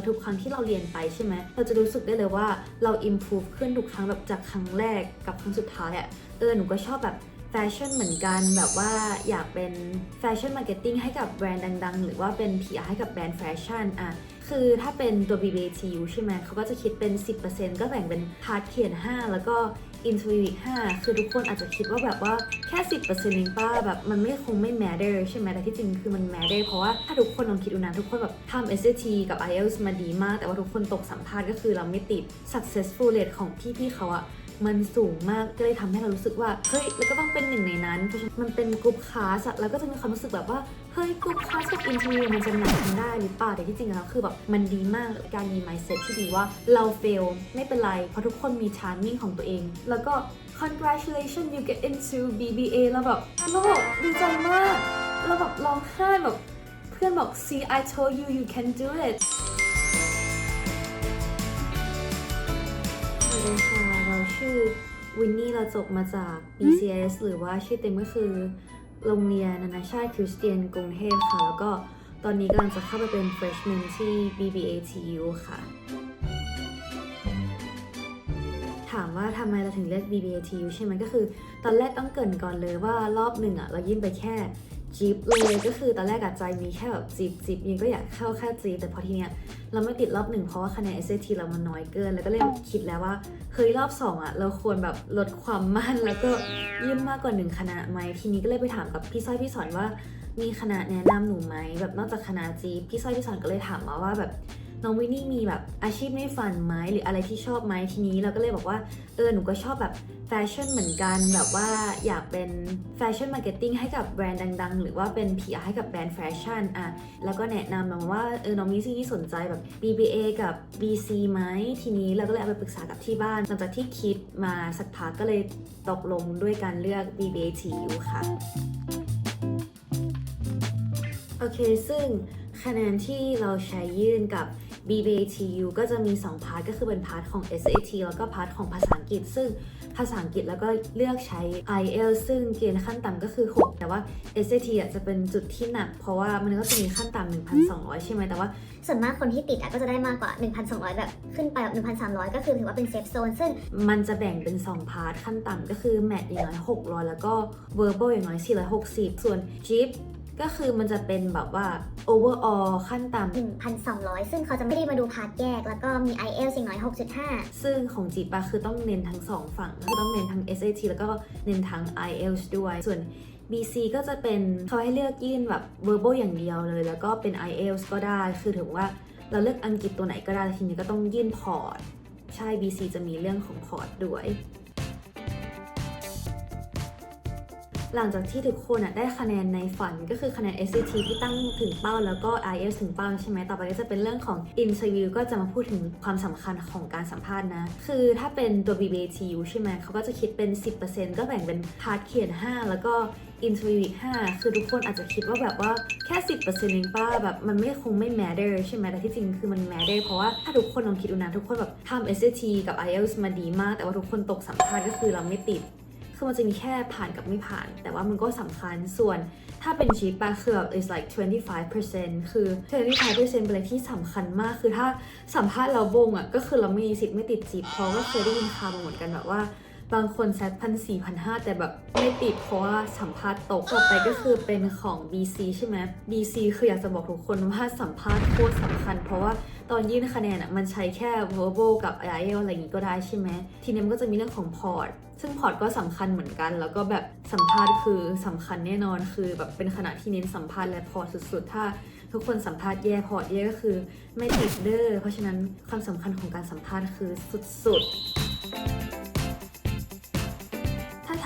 แล้วทุกครั้งที่เราเรียนไปใช่ไหมเราจะรู้สึกได้เลยว่าเรา improve ขึ้นทุกครั้งแบบจากครั้งแรกกับครั้งสุดท้ายอะเออหนูก็ชอบแบบแฟชั่นเหมือนกันแบบว่าอยากเป็นแฟชั่นมาร์เก็ตติ้งให้กับแบรนด์ดัง ๆ หรือว่าเป็น PR ให้กับแบรนด์แฟชั่นอะคือถ้าเป็นตัว BBTU ใช่ไหมเขาก็จะคิดเป็น 10%ก็แบ่งเป็นพาร์ทเขียน 5 แล้วก็ interview อีก5คือทุกคนอาจจะคิดว่าแบบว่าแค่ 10%เองป้าแบบมันไม่คงไม่ matter ใช่ไหมแต่ที่จริงคือมันแม t เดอร์เพราะว่าถ้าทุกคนลองคิดดูนะทุกคนแบบทำ SAT กับ IELTS มาดีมาก แต่ว่าทุกคนตกสัมภาษณ์ก็คือเราไม่ติด successful rate ของพี่ๆเขาอะ มันสูงมากก็เลยทำให้เรารู้สึกว่าเฮ้ยแล้วก็ต้องเป็นหนึ่งในนั้นเพราะฉะนั้นมันเป็นกลุ่มคลาสอะแล้วก็จะมีความรู้สึกแบบว่าเฮ้ยกลุ่มคลาสกับอินเทอร์วิวมันจะแมทกันได้หรือเปล่าแต่ที่จริงแล้วคือแบบมันดีมากการมี mindset ที่ดีว่าเราเฟลไม่เป็นไรเพราะทุกคนมี timing ของตัวเอง แล้วก็ congratulations you get into BBA แล้วแบบแล้วแบบดีใจมากแล้วแบบร้องไห้แบบเพื่อนบอก see I told you you can do it สวัสดีค่ะ ชื่อวินนี่เราจบมาจาก BCS หรือว่าชื่อเต็มก็คือ โรงเรียนนานาชาติคริสเตียนกรุงเทพค่ะ แล้วก็ตอนนี้กำลังจะเข้าไปเป็น freshman ที่ BBATU ค่ะ ถามว่าทำไมเราถึงเลือก BBATU ใช่ไหมก็คือ ตอนแรกต้องเกรินก่อนเลยว่ารอบหนึ่งอะเรายื่นไปแค่ จีบเลยก็คือตอนแรกอะใจมีแค่แบบจีบจีบยิงก็อยากเข้าแค่จีบแต่พอทีเนี้ยเราไม่ติดรอบหนึ่งเพราะว่าคะแนน SAT เรามันน้อยเกิน แล้วก็เลยคิดแล้วว่าเฮ้ยรอบสองอะเราควรแบบลดความมั่นแล้วก็ยื่นมากกว่าหนึ่งคณะไหมทีนี้ก็เลยไปถามกับพี่สร้อยพี่สอนว่ามีคณะแนะนำหนูไหมแบบนอกจากคณะจีบพี่สร้อยพี่สอนก็เลยถามมาว่าแบบ น้องวินนี่มีแบบอาชีพในฝันไหมหรืออะไรที่ชอบไหมทีนี้เราก็เลยบอกว่าเออหนูก็ชอบแบบแฟชั่นเหมือนกันแบบว่าอยากเป็นแฟชั่นมาร์เก็ตติ้งให้กับแบรนด์ดัง ๆ หรือว่าเป็น PR ให้กับแบรนด์แฟชั่นอะแล้วก็แนะนำมาว่าเออน้องมิซี่ที่สนใจแบบ BBA กับ BC ไหมทีนี้เราก็เลยเอาไปปรึกษากับที่บ้านหลังจากที่คิดมาสักพักก็เลยตกลงด้วยการเลือก BBATU ค่ะโอเค ซึ่งคะแนนที่เราใช้ยื่นกับ BBATU ก็จะมี 2 พาร์ทก็คือเป็นพาร์ทของ SAT แล้วก็พาร์ทของภาษาอังกฤษ ซึ่งภาษาอังกฤษแล้วก็เลือกใช้ IELTS ซึ่งเกณฑ์ขั้นต่ำก็คือ 6 แต่ว่า SAT อะจะเป็นจุดที่หนัก เพราะว่ามันก็จะมีขั้นต่ำ1,200 ใช่ไหมแต่ว่า ส่วนมากคนที่ติดอะก็จะได้มากกว่า 1,200 แบบขึ้นไปแบบ1,300 ก็คือถือว่าเป็นเซฟโซนซึ่งมันจะแบ่งเป็น 2 พาร์ทขั้นต่ำก็คือแมทอย่างน้อย600 แล้วก็ verbal อย่างน้อย460 ส่วน JIP ก็คือมันจะเป็นแบบว่า overall ขั้นต่ำ1,200 ซึ่งเขาจะไม่ได้มาดูพาร์ทแยก แล้วก็มี IELTS อย่างน้อย 6.5 ซึ่งของจีปาคือต้องเน้นทั้งสองฝั่งคือต้องเน้นทั้ง SAT แล้วก็เน้นทั้ง IELTS ด้วย ส่วน BC ก็จะเป็นเขาให้เลือกยื่นแบบ verbal อย่างเดียวเลย แล้วก็เป็น IELTS ก็ได้ คือถือว่าเราเลือกอังกฤษตัวไหนก็ได้ทีนี้ก็ต้องยื่นพอร์ต ใช่ BC จะมีเรื่องของพอร์ตด้วย หลังจากที่ทุกคนอะได้คะแนนในฝันก็คือคะแนน SAT ที่ตั้งถึงเป้าแล้วก็ IELTS ถึงเป้าใช่ไหมต่อไปก็จะเป็นเรื่องของ Interview ก็จะมาพูดถึงความสำคัญของการสัมภาษณ์นะ คือถ้าเป็นตัว BBTU ใช่ไหมเขาก็จะคิดเป็น 10%ก็แบ่งเป็นพาร์ทเขียน 5 แล้วก็ Interview อีก5คือทุกคนอาจจะคิดว่าแบบว่าแค่ 10%เองป้าแบบมันไม่คงไม่ matter ใช่ไหมแต่ที่จริงคือมัน matter เพราะว่าถ้าทุกคนลองคิดดูนะ ทุกคนแบบทำ SAT กับ IELTS มาดีมาก แต่ว่าทุกคนตกสัมภาษณ์ก็คือเราไม่ติด คือมันจะมีแค่ผ่านกับไม่ผ่าน แต่ว่ามันก็สำคัญส่วนถ้าเป็นชีปอะคือแบบ is like 25%คือ 25%เป็นอะไรที่สำคัญมาก คือถ้าสัมภาษณ์เราบงอะก็คือเราไม่มีสิทธิ์ไม่ติดจีบเพราะก็เคยได้ยินข่าวมาเหมือนกันแบบว่า บางคนแซดพันสี่พันห้าแต่แบบไม่ติดเพราะว่าสัมภาษณ์ตกต่อไปก็คือเป็นของ BC ใช่ไหม BC คืออยากจะบอกทุกคนว่าสัมภาษณ์โคตรสำคัญ เพราะว่าตอนยื่นคะแนนอะมันใช้แค่ verbal กับ i e l อะไรอย่างงี้ก็ได้ใช่ไหม ทีนี้มันก็จะมีเรื่องของพอร์ตซึ่งพอร์ตก็สำคัญเหมือนกัน แล้วก็แบบสัมภาษณ์คือสำคัญแน่นอนคือแบบเป็นขณะที่เน้นสัมภาษณ์และพอร์ตสุดๆ ถ้าทุกคนสัมภาษณ์แย่พอร์ตแย่ก็คือไม่ติดเด้อเพราะฉะนั้นความสำคัญของการสัมภาษณ์คือสุดๆ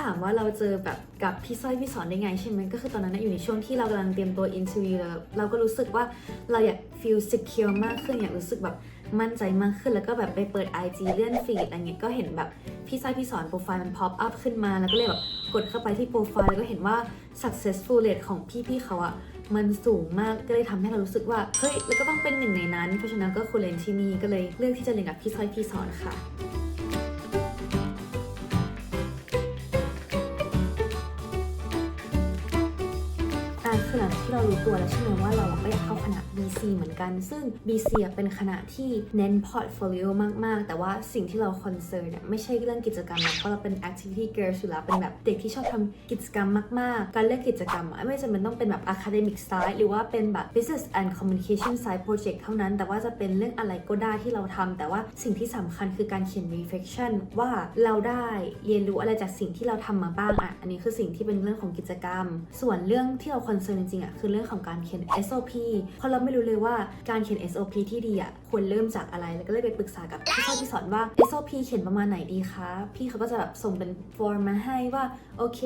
าถามว่าเราเจอแบบกับพี่สร้อยพี่สอนได้ไงใช่ไหมก็คือตอนนั้นอยู่ในช่วงที่เรากำลังเตรียมตัวอิน r วิวแล้วเราก็รู้สึกว่าเราอยาก feel secure มากขึ้นอยากรู้สึกแบบมั่นใจมากขึ้นแล้วก็แบบไปเปิด IG เลื่อนฟีดอะไรเงี้ยก็เห็นแบบพี่สร้อยพี่สอนโปรไฟล์มัน pop up ขึ้นมา แล้วก็เลยแบบกดเข้าไปที่โปรไฟล์แล้วก็เห็นว่า successful rate ของพี่ๆเขาอะมันสูงมากก็เลยทำให้เรารู้สึกว่าเฮ้ยแล้วก็ต้องเป็นหนึ่งในนั้น เพราะฉะนั้นก็ควรเรียนที่นี่ก็เลยเลือกที่จะเรียนกับพี่สร้อยพี่สอนค่ะ คณะ BC เหมือนกัน ซึ่ง BC เป็นคณะที่เน้น portfolio มาก ๆ แต่ว่าสิ่งที่เรา concern เนี่ยไม่ใช่เรื่องกิจกรรมเพราะเราเป็น activity girls อยู่แล้วเป็นแบบเด็กที่ชอบทำกิจกรรมมาก ๆ การเลือกกิจกรรมไม่จำเป็นต้องเป็นแบบ academic side หรือว่าเป็นแบบ business and communication side project เท่านั้น แต่ว่าจะเป็นเรื่องอะไรก็ได้ที่เราทำแต่ว่าสิ่งที่สำคัญคือการเขียน reflection ว่าเราได้เรียนรู้อะไรจากสิ่งที่เราทำมาบ้างอะอันนี้คือสิ่งที่เป็นเรื่องของกิจกรรม ส่วนเรื่องที่เรา concern จริงๆอะคือเรื่องของการเขียน SOP เพราะเราไม่รู้เลยว่าการเขียน SOP ที่ดีอะควรเริ่มจากอะไรแล้วก็เลยไปปรึกษากับพี่ชอบที่สอนว่า SOP เขียนประมาณไหนดีคะพี่เขาก็จะแบบส่งเป็นฟอร์มมาให้ว่าโอเค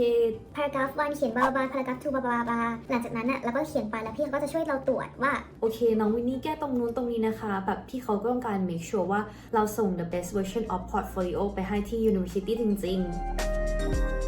paragraph 1เขียนบลาบลา paragraph 2บลาบลาบลาหลังจากนั้นน่ะเราก็เขียนไปแล้วพี่เขาก็จะช่วยเราตรวจว่าโอเค น้องวินนี่แก้ตรงนู้นตรงนี้นะคะแบบพี่เขาก็ต้องการ make sure ว่าเราส่ง the best version of portfolio ไปให้ที่ university จริง ๆ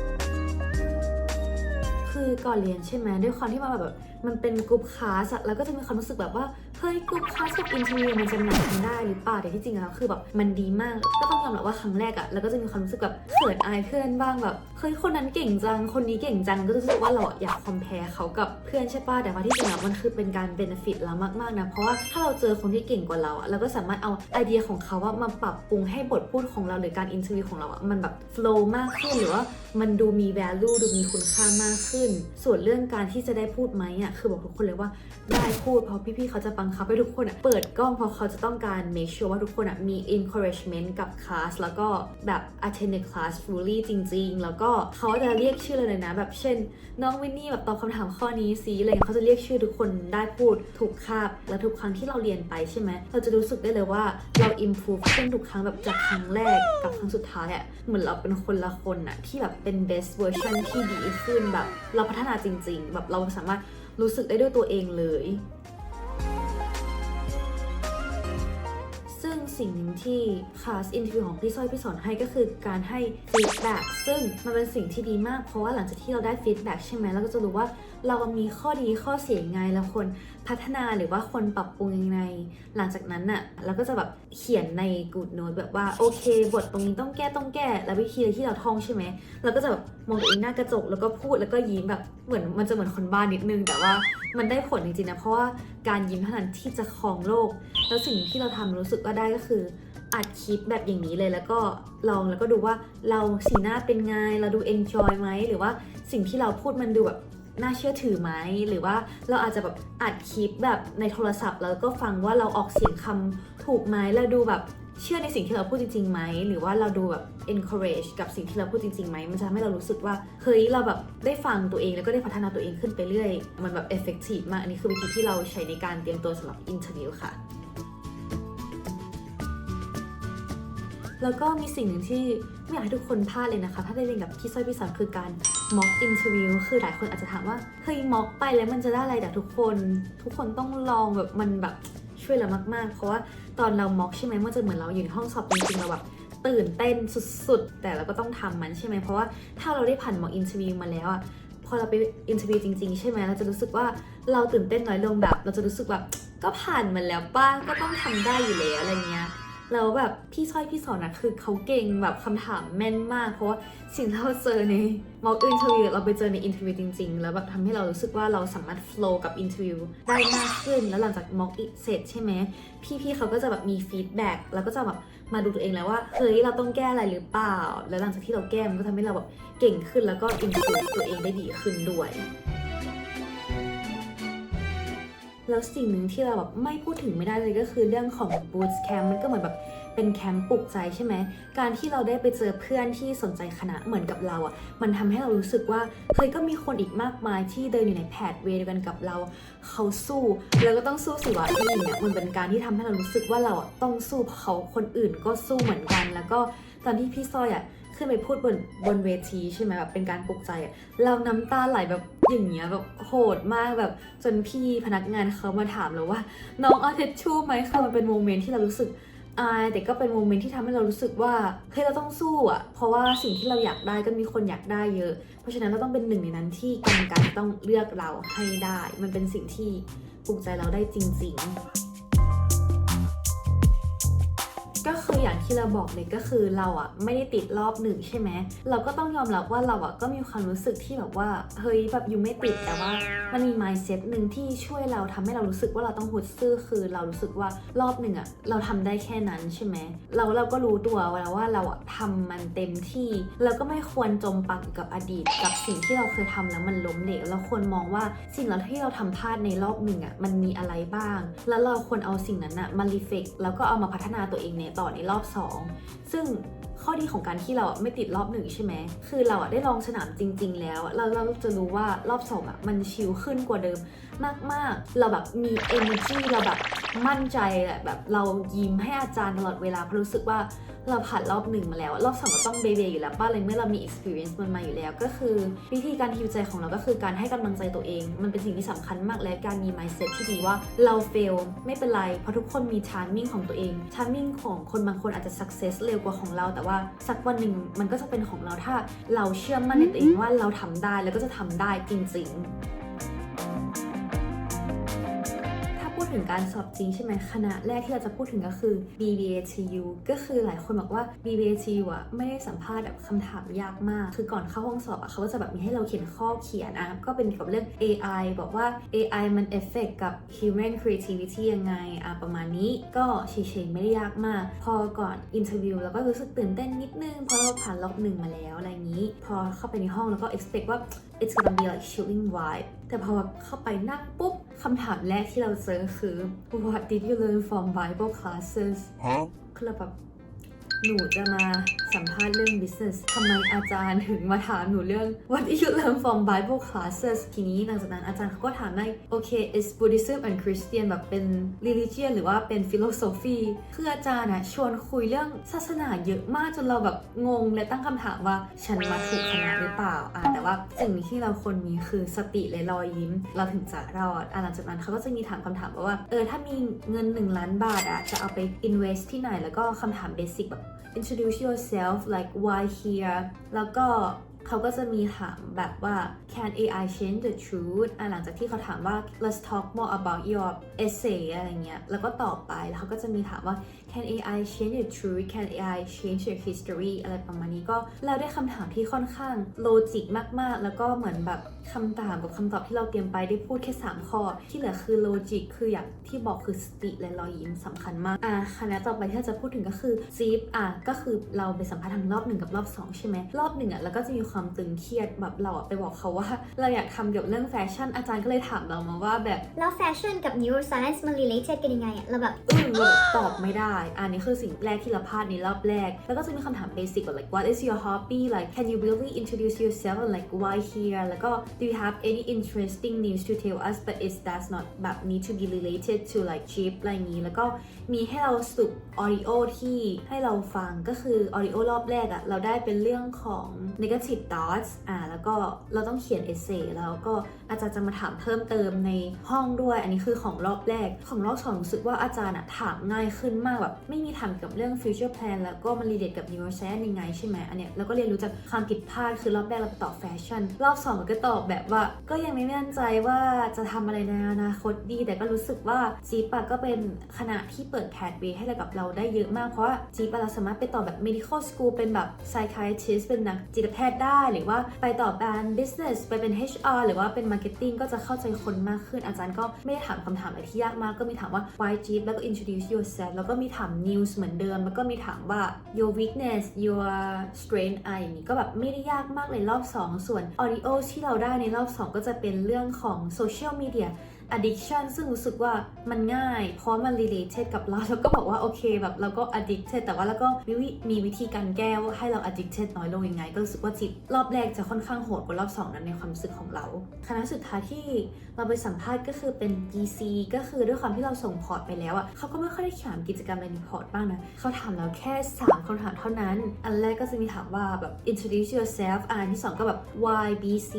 คือก่อนเรียนใช่ไหมด้วยความที่มาแบบมันเป็นกลุ่มคลาสอะแล้วก็จะมีความรู้สึกแบบว่าเฮ้ยกลุ่มคลาสกับอินเทอร์เน็ตมันจะแมทกันได้หรือเปล่าแต่ที่จริงแล้วคือแบบมันดีมาก ก็ต้องยอมรับว่าครั้งแรกอะแล้วก็จะมีความรู้สึกแบบเขินอายเพื่อนบ้างแบบ เฮ้ยคนนั้นเก่งจัง คนนี้เก่งจังก็จะรู้สึกว่าเราอยากคอมเพลเขากับเพื่อนใช่ป่ะแต่ว่าที่จริงแล้วมันคือเป็นการเบนฟิตเรามากๆนะเพราะว่าถ้าเราเจอคนที่เก่งกว่าเราอะเราก็สามารถเอาไอเดียของเขาว่ามาปรับปรุงให้บทพูดของเราหรือการอินเทอร์วิวของเราอะมันแบบโฟล์มากขึ้นหรือว่ามันดูมี value ดูมีคุณค่ามากขึ้น ส่วนเรื่องการที่จะได้พูดไหมอะคือบอกทุกคนเลยว่าได้พูดเพราะพี่ๆเขาจะบังคับให้ทุกคนอะเปิดกล้องเพราะเขาจะต้องการ make sure ว่าทุกคนอะมี encouragement กับคลาสแล้วก็แบบ attend the class fully จริง ๆ แล้วก็เขาจะเรียกชื่อเลยนะแบบ เช่น น้องวินนี่แบบตอบคำถามข้อนี้สิอะไรเงี้ยเขาจะเรียกชื่อทุกคนได้พูดถูกคาบและทุกครั้งที่เราเรียนไปใช่ไหมเราจะรู้สึกได้เลยว่าเรา improve ขึ้นทุกครั้งแบบจากครั้งแรกกับครั้งสุดท้ายอะเหมือนเราเป็นคนละคนอะที่แบบเป็น best version ที่ดีขึ้นแบบ เราพัฒนาจริง ๆ แบบเราสามารถรู้สึกได้ด้วยตัวเองเลย สิ่งหนึ่งที่คลาสอินทิวของพี่สร้อยพี่สอนให้ก็คือการให้ฟีดแบ็กซึ่งมันเป็นสิ่งที่ดีมาก เพราะว่าหลังจากที่เราได้ฟีดแบ็กใช่ไหมเราก็จะรู้ว่าเรามีข้อดีข้อเสียยังไงแล้วคน พัฒนาหรือว่าควรปรับปรุงยังไง หลังจากนั้นน่ะเราก็จะแบบเขียนในกูดโน้ตแบบว่าโอเค บทตรงนี้ต้องแก้ต้องแก้ แล้ววิธีที่เราท่องใช่ไหมเราก็จะแบบมองตัวเองหน้ากระจกแล้วก็พูดแล้วก็ยิ้มแบบเหมือนมันจะเหมือนคนบ้านนิดนึง แต่ว่ามันได้ผลจริงๆนะเพราะว่าการยิ้มเท่านั้นที่จะครองโลก แล้วสิ่งที่เราทำรู้สึกว่าได้ก็คืออัดคลิปแบบอย่างนี้เลยแล้วก็ลองแล้วก็ดูว่าเราสีหน้าเป็นไงเราดู enjoy ไหมหรือว่าสิ่งที่เราพูดมันดูแบบ น่าเชื่อถือไหมหรือว่าเราอาจจะแบบอัดคลิปแบบในโทรศัพท์ แล้วก็ฟังว่าเราออกเสียงคำถูกไหมเราดูแบบเชื่อในสิ่งที่เราพูดจริงๆไหมหรือว่าเราดูแบบ encourage กับสิ่งที่เราพูดจริงๆไหมมันจะทำให้เรารู้สึกว่าเฮ้ยเราแบบได้ฟังตัวเองแล้วก็ได้พัฒนาตัวเองขึ้นไปเรื่อย มันแบบ effective มาก อันนี้คือวิธีที่เราใช้ในการเตรียมตัวสำหรับ interview ค่ะแล้วก็มีสิ่งหนึ่งที่ไม่อยากให้ทุกคนพลาดเลยนะคะ ถ้าได้เรียนกับพี่สร้อยพี่สอนคือการ mock interview คือหลายคนอาจจะถามว่า เฮ้ย mock ไปแล้วมันจะได้อะไรแต่ทุกคน ทุกคนต้องลองแบบมันแบบช่วยเรามาก ๆ เพราะว่าตอนเรา mock ใช่ไหมมันจะเหมือนเราอยู่ในห้องสอบจริงๆเราแบบตื่นเต้นสุดๆ แต่เราก็ต้องทำมันใช่ไหม เพราะว่าถ้าเราได้ผ่าน mock interview มาแล้วอะพอเราไป interview จริง ๆ ใช่ไหม เราจะรู้สึกว่าเราตื่นเต้นน้อยลงแบบ เราจะรู้สึกแบบก็ผ่านมันแล้วป้าก็ต้องทำได้อยู่แล้วอะไรเงี้ย แล้วแบบพี่สร้อยพี่สอนนะคือเขาเก่งแบบคำถามแม่นมาก เพราะว่าสิ่งที่เราเจอในมอ k อินเทอร์วิวเราไปเจอในอินเทอร์วิวจริง ๆ แล้วแบบทำให้เรารู้สึกว่าเราสามารถ flow กับอินเทอร์วิวได้มากขึ้น แล้วหลังจากมอ k เสร็จใช่ไหมพี่ๆเขาก็จะแบบมีฟีดแบ็กแล้วก็จะแบบมาดูตัวเองแล้วว่าเฮ้ยเราต้องแก้อะไรหรือเปล่า แล้วหลังจากที่เราแก้มันก็ทำให้เราแบบเก่งขึ้นแล้วก็ improve ตัวเองได้ดีขึ้นด้วย แล้วสิ่งหนึ่งที่เราแบบไม่พูดถึงไม่ได้เลยก็คือเรื่องของ Boots Camp มันก็เหมือนแบบเป็นแคมป์ปลุกใจใช่ไหม การที่เราได้ไปเจอเพื่อนที่สนใจคณะเหมือนกับเราอะ่ะ มันทำให้เรารู้สึกว่าเฮ้ยก็มีคนอีกมากมายที่เดินอยู่ในแพดเวย์เดียวกันกับเรา เขาสู้แล้วก็ต้องสู้สิวะที่เงี้ยมันเป็นการที่ทำให้เรารู้สึกว่าเราอะต้องสู้เพราะเขาคนอื่นก็สู้เหมือนกัน แล้วก็ตอนที่พี่สร้อยอะ ขึ้นไปพูดบนบนเวทีใช่ไหมแบบเป็นการปลุกใจอะเราน้ำตาไหลแบบอย่างเงี้ยแบบโหดมากแบบจนพี่พนักงานเขามาถามเราว่า น้องเอาเทชชู่ไหมคือมันเป็นโมเมนต์ที่เรารู้สึกอายแต่ก็เป็นโมเมนต์ที่ทำให้เรารู้สึกว่าเฮ้ยเราต้องสู้อะ เพราะว่าสิ่งที่เราอยากได้ก็มีคนอยากได้เยอะ เพราะฉะนั้นเราต้องเป็นหนึ่งในนั้นที่กรรมการต้องเลือกเราให้ได้ มันเป็นสิ่งที่ปลุกใจเราได้จริง ๆ ก็คืออย่างที่เราบอกเลยก็คือเราอะไม่ได้ติดรอบหนึ่งใช่ไหมเราก็ต้องยอมรับว่าเราอะก็มีความรู้สึกที่แบบว่าเฮ้ยแบบยูไม่ติดแต่ว่า มันมี mindset หนึ่งที่ช่วยเราทำให้เรารู้สึกว่าเราต้องหุดซื่อคือเรารู้สึกว่ารอบหนึ่งอะเราทำได้แค่นั้นใช่ไหมเราเราก็รู้ตัวแล้วว่าเราอะทำมันเต็มที่เราก็ไม่ควรจมปักกับอดีต กับสิ่งที่เราเคยทำแล้วมันล้มเหลวเราควรมองว่าสิ่งเหล่าที่เราทำพลาดในรอบหนึ่งอะมันมีอะไรบ้าง แล้วเราควรเอาสิ่งนั้นอะมารีเฟกแล้วก็เอามาพัฒนาตัวเองในต่อในรอบสองซึ่งข้อดีของการที่เราไม่ติดรอบหนึ่งใช่ไหม คือเราได้ลองสนามจริง ๆ แล้ว เราเราจะรู้ว่ารอบสองอะมันชิลขึ้นกว่าเดิมมาก ๆ เราแบบมี energy เราแบบมั่นใจแหละแบบเรายิ้มให้อาจารย์ตลอดเวลาเพราะรู้สึกว่าเราผ่านรอบหนึ่งมาแล้ว รอบสองก็ต้องเบเบอยู่แล้วป้าเลยเมื่อเรามี experience มันมาอยู่แล้ว ก็คือ วิธีการฮิวใจของเราก็คือการให้กำลังใจตัวเอง มันเป็นสิ่งที่สำคัญมากและการมี mindset ที่ดีว่าเรา fail ไม่เป็นไรเพราะทุกคนมี timing ของตัวเอง timing ของคนบางคนอาจจะ success เร็วกว่าของเรา แต่ว่าสักวันหนึ่งมันก็จะเป็นของเราถ้าเราเชื่อมั่นในตัวเองว่าเราทำได้แล้วก็จะทำได้จริง ๆ ถึงการสอบจริงใช่ไหมคณะแรกที่เราจะพูดถึงก็คือ BBATU ก็คือหลายคนบอกว่า BBATU อะไม่ได้สัมภาษณ์แบบคำถามยากมาก คือก่อนเข้าห้องสอบอะเขาก็จะแบบมีให้เราเขียนข้อเขียนอะก็เป็นเกี่ยวกับเรื่อง AI บอกว่า AI มันเอฟเฟกกับ human creativity ยังไงอะประมาณนี้ก็เฉยๆไม่ได้ยากมาก พอก่อนอินเทอร์วิวเราก็รู้สึกตื่นเต้นนิดนึงเพราะเราผ่านรอบหนึ่งมาแล้วอะไรอย่างนี้ พอเข้าไปในห้องแล้วก็ expect ว่า it's gonna be like chilling vibe แต่พอเข้าไปนั่งปุ๊บคำถามแรกที่เราเจอคือ what did you learn from Bible classes Huh? คือเราแบบ หนูจะมาสัมภาษณ์เรื่อง business ทำไมอาจารย์ถึงมาถามหนูเรื่อง what did you learn from Bible classes ทีนี้หลังจากนั้นอาจารย์เขาก็ถามได้โอเค is Buddhism and Christian แบบเป็น religion หรือว่าเป็น philosophy คืออาจารย์อะชวนคุยเรื่องศาสนาเยอะมากจนเราแบบงงและตั้งคำถามว่าฉันมาถูกคณะหรือเปล่าอะแต่ว่าสิ่งที่เราควรมีคือสติและรอยยิ้ม เราถึงจะรอดอะหลังจากนั้นเขาก็จะมีถามคำถามว่าเออถ้ามีเงิน 1 ล้านบาทอะจะเอาไป invest ที่ไหนแล้วก็คำถามเบสิกแบบ introduce yourself like why here แล้วก็ เขาก็จะมีถามแบบว่า can AI change the truth อะหลังจากที่เขาถามว่า let's talk more about your essay อะไรเงี้ย แล้วก็ตอบไปแล้วเขาก็จะมีถามว่า can AI change the truth can AI change your history อะไรประมาณนี้ก็เราได้คำถามที่ค่อนข้างโลจิกมาก ๆ แล้วก็เหมือนแบบคำถามกับคำตอบที่เราเตรียมไปได้พูดแค่ 3 ข้อ ที่เหลือคือโลจิกคืออย่างที่บอกคือสติและรอยยิ้มสำคัญมาก อะคณะต่อไปที่เราจะพูดถึงก็คือซีฟอะก็คือเราไปสัมภาษณ์ทางรอบหนึ่งกับรอบสองใช่ไหมรอบหนึ่งอะเราก็จะมีความตึงเครียดแบบเราอะไปบอกเขาว่า เราอยากทำเกี่ยวกับเรื่องแฟชั่นอาจารย์ก็เลยถามเรามาว่าแบบแล้วแฟชั่นกับ neuroscience มัน related กันยังไงอะเราแบบ อึ้งเราแบบตอบไม่ได้ อันนี้คือสิ่งแรกที่เราพลาดในรอบแรก แล้วก็จะมีคำถามเบสิกแบบ like what is your hobby like can you really introduce yourself and like why here แล้วก็ do you have any interesting news to tell us but it does not แบบ need to be related to like chip อะไรอย่างนี้แล้วก็มีให้เราสรุป audio ที่ให้เราฟังก็คือ audio รอบแรกอะเราได้เป็นเรื่องของ negative thoughts อ่าแล้วก็เราต้องเขียน essay แล้วก็อาจารย์จะมาถามเพิ่มเติมในห้องด้วย อันนี้คือของรอบแรก ของรอบสองรู้สึกว่าอาจารย์อะถามง่ายขึ้นมากแบบไม่มีถามเกี่ยวกับเรื่อง future plan แล้วก็มัน relate กับ neuroscience ยังไงใช่ไหมอันเนี้ยเราก็เรียนรู้จากความผิดพลาดคือรอบแรกเราตอบแฟชั่นรอบสองเราก็ตอบแบบว่า ก็ยังไม่มั่นใจว่าจะทำอะไรในอนาคตดี แต่ก็รู้สึกว่าจีปะก็เป็นคณะที่เปิดแพทเวให้เรากับเราได้เยอะมากเพราะว่าจีปะเราสามารถไปต่อแบบ medical school เป็นแบบ psychiatrist เป็นนักจิตแพทย์ได้หรือว่าไปต่อแบรนด์ business ไปเป็น HR หรือว่าเป็น marketing ก็จะเข้าใจคนมากขึ้นอาจารย์ก็ไม่ได้ถามคำถามอะไรที่ยากมาก ก็มีถามว่า why Jeep แล้วก็ introduce yourself แล้วก็มีถาม news เหมือนเดิม แล้วก็มีถามว่า your weakness your strength อะไรอย่างนี้ก็แบบไม่ได้ยากมากเลยรอบ 2 ส่วน audio ที่เราได้ในรอบ 2 ก็จะเป็นเรื่องของ social media addiction ซึ่งรู้สึกว่ามันง่าย เพราะมัน related กับเราแล้วก็บอกว่าโอเคแบบเราก็ addicted แต่ว่าแล้วก็มีวิมีวิธีการแก้ว่าให้เรา addicted น้อยลงยังไง ก็รู้สึกว่าจิตรอบแรกจะค่อนข้างโหดกว่ารอบ2นั้นในความรู้สึกของเราคณะสุดท้ายที่เราไปสัมภาษณ์ก็คือเป็น DC ก็คือด้วยความที่เราส่งพอร์ตไปแล้วอะเขาก็ไม่ค่อยได้ถามกิจกรรมในพอร์ตบ้างนะเขาถามเราแค่3คำถามเท่านั้น อันแรกก็จะมีถามว่าแบบ introduce yourself อันที่สองก็แบบ why BC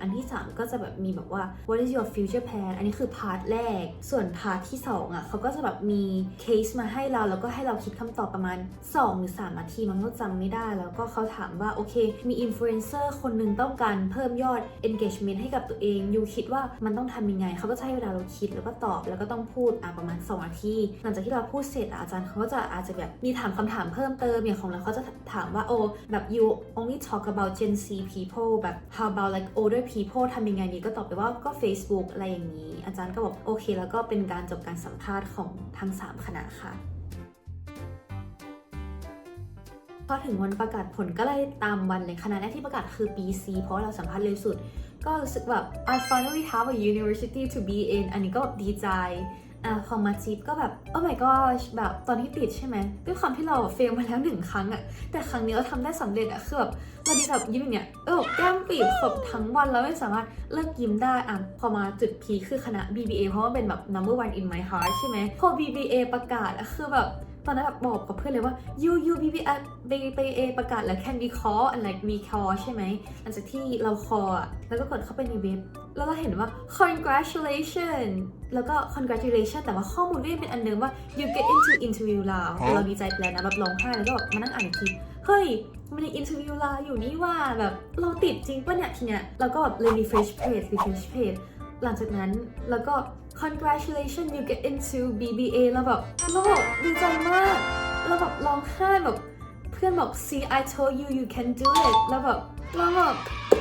อันที่สามก็จะแบบมีแบบว่า what is your future plan อันนี้คือพาร์ทแรก ส่วนพาร์ทที่2อะเขาก็จะแบบมีเคสมาให้เราแล้วก็ให้เราคิดคำตอบประมาณ 2 หรือ 3 นาทีมันก็จำไม่ได้ แล้วก็เขาถามว่า โอเค มีอินฟลูเอนเซอร์คนหนึ่งต้องการเพิ่มยอด engagement ให้กับตัวเองยูคิดว่ามันต้องทำยังไง เขาก็จะให้เวลาเราคิดแล้วก็ตอบแล้วก็ต้องพูดอะประมาณ 2 นาที หลังจากที่เราพูดเสร็จอาจารย์เขาก็จะอาจจะแบบมีถามคำถามเพิ่มเติมอย่างของเราเขาจะถามว่าโอ้แบบ you only talk about Gen Z people แบบ how about like older people ทำยังไงดีก็ตอบไปว่าก็ Facebook อะไรอย่างนี้อาจารย์ก็บอกโอเค แล้วก็เป็นการจบการสัมภาษณ์ของทั้ง 3 คณะค่ะพอถึงวันประกาศผลก็เลยตามวันเลยคณะแรกที่ประกาศคือ BC เพราะเราสัมภาษณ์เร็วสุด ก็รู้สึกแบบ I finally have a university to be in อันนี้ก็ดีใจ อะพอมาจีบก็แบบโอ้ my gosh แบบตอนที่ติดใช่ไหมด้วยความที่เราเฟลมาแล้วหนึ่งครั้งอะแต่ครั้งนี้เราทำได้สำเร็จอะคือแบบเราดีแบบยิ้มอย่างเนี้ยเออแก้มปีบขบทั้งวันแล้วไม่สามารถเลิกยิ้มได้อะพอมาจุดพีคคือคณะ BBA เพราะว่าเป็นแบบ number one in my heart ใช่ไหมพอ BBA ประกาศอะคือแบบ ตอนนั้นแบบบอกกับเพื่อนเลยว่า you you b b a b b a ประกาศแล้ว can we call and like me call ใช่ไหมหลังจากที่เรา call อะแล้วก็กดเข้าไปในเว็บ แล้วเราเห็นว่า congratulation แล้วก็ congratulation แต่ว่าข้อมูลก็ยังเป็นอันเดิมว่า you get into interview แล้วฮะเราดีใจไปแล้วนะแบบร้องไห้แล้วก็แบบมานั่งอ่านอีกทีเฮ้ยมันใน interview ลาอยู่นี่ว่าแบบเราติดจริงปะเนี่ยทีเนี้ยเราก็แบบเลย refresh page refresh page หลังจากนั้นแล้วก็ congratulations you get into BBA แล้วแบบเราแบบดีใจมากแล้วแบบร้องไห้แบบเพื่อนบอก see I told you you can do it แล้วแบบเราแบบ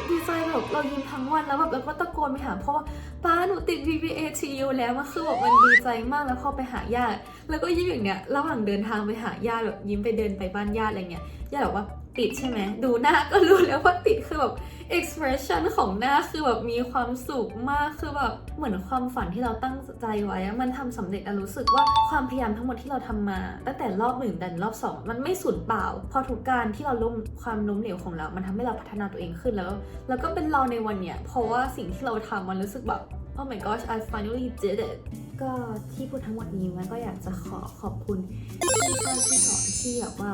ดีใจแบบเรายิ้มทั้งวันแล้วแบบเราก็ตะโกนไปหาพ่อว่าป้าหนูติด BBA TU แล้วมันคือแบบมันดีใจมากแล้วพอไปหาญาติแล้วก็ยิ้มอย่างเนี้ยระหว่างเดินทางไปหาญาติแบบยิ้มไปเดินไปบ้านญาติอะไรเงี้ยญาติบอกว่าติดใช่ไหมดูหน้าก็รู้แล้วว่าติดคือแบบ expression ของหน้าคือแบบมีความสุขมากคือแบบเหมือนความฝันที่เราตั้งใจไว้ มันทำสำเร็จอะรู้สึกว่าความพยายามทั้งหมดที่เราทำมา ตั้งแต่รอบหนึ่งดันรอบสองมันไม่สูญเปล่า พอทุกการที่เราล้มความล้มเหลวของเรา มันทำให้เราพัฒนาตัวเองขึ้นแล้ว แล้วก็เป็นเราในวันเนี้ยเพราะว่าสิ่งที่เราทำมันรู้สึกแบบ oh my gosh I finally did it ก็ที่พูดทั้งหมดนี้มันก็อยากจะขอขอบคุณที่สร้างที่สอนที่แบบว่า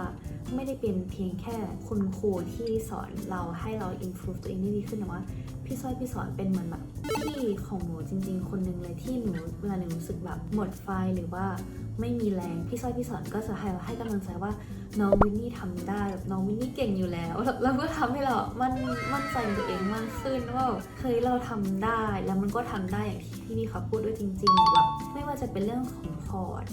ไม่ได้เป็นเพียงแค่คุณครูที่สอนเราให้เรา improve ตัวเองได้ดีขึ้นแต่ว่า พี่สร้อยพี่สอนเป็นเหมือนแบบพี่ของหนูจริง ๆ คนหนึ่งเลยที่หนูเวลาหนูรู้สึกแบบหมดไฟหรือว่าไม่มีแรงพี่สร้อยพี่สอนก็จะให้ให้กำลังใจว่าน้องวินนี่ทำได้แบบน้องวินนี่เก่งอยู่แล้วแล้วก็ทำให้เรามันมั่นใจในตัวเองมากขึ้นว่าเคยเราทำได้แล้วมันก็ทำได้อย่างที่พี่นี่เขาพูดด้วยจริงๆแบบไม่ว่าจะเป็นเรื่องของพอร์ต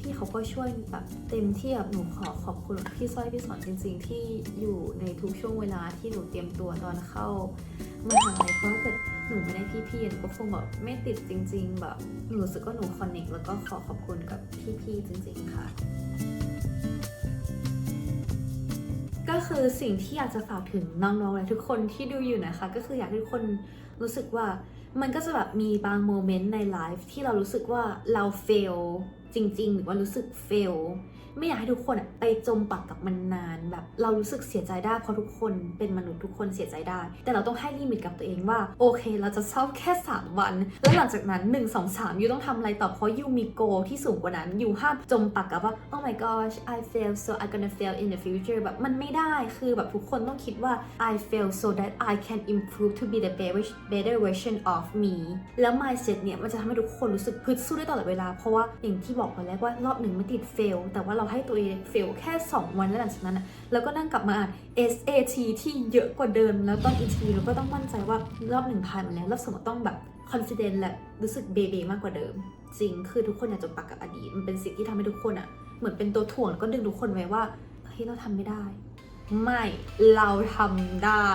พี่ๆเขาก็ช่วยแบบเต็มที่แบบหนูขอขอบคุณพี่สร้อยพี่สอนจริง ๆ ที่อยู่ในทุกช่วงเวลาที่หนูเตรียมตัวตอนเข้ามาหาลัยเพราะถ้าเกิดหนูไม่ได้พี่ๆหนูก็คงแบบไม่ติดจริง ๆ แบบหนูรู้สึกว่าหนูคอนเนคแล้วก็ขอขอบคุณกับพี่ๆจริง ๆ ค่ะก็คือสิ่งที่อยากจะฝากถึงน้องๆและทุกคนที่ดูอยู่นะคะ ก็คืออยากให้ทุกคนรู้สึกว่ามันก็จะแบบมีบางโมเมนต์ในไลฟ์ที่เรารู้สึกว่าเราเฟล จริง ๆ หรือว่ารู้สึกเฟล ไม่อยากให้ทุกคนไปจมปักกับมันนานแบบ เรารู้สึกเสียใจได้เพราะทุกคนเป็นมนุษย์ทุกคนเสียใจได้ แต่เราต้องให้ลิมิตกับตัวเองว่า โอเค เราจะเศร้าแค่ 3 วัน แล้วหลังจากนั้น 1 2 3ยูต้องทำอะไรต่อเพราะยูมีโกที่สูงกว่านั้นยูห้ามจมปักกับว่า oh my gosh I fail so I gonna fail in the future แบบมันไม่ได้คือแบบทุกคนต้องคิดว่า I fail so that I can improve to be the better better version of me แล้ว mindset เนี่ยมันจะทำให้ทุกคนรู้สึกพึดสู้ได้ตลอดเวลาเพราะว่าอย่างที่บอกไปแล้วว่ารอบหนึ่งไม่ติด fail แต่ว่าเราให้ตัวเอง fail แค่ 2 วันแล้วหลังจากนั้นอะแล้วก็นั่งกลับมาอ่าน SAT ที่เยอะกว่าเดิม แล้วตอน interview เราก็ต้องมั่นใจว่ารอบหนึ่งผ่านมาแล้วรอบสองต้องแบบ confident และรู้สึกเบเบมากกว่าเดิม จริงคือทุกคนอยากจมปักกับอดีตมันเป็นสิ่งที่ทำให้ทุกคนอะเหมือนเป็นตัวถ่วงก็ดึงทุกคนไว้ว่าเฮ้ยเราทำไม่ได้ ไม่เราทำได้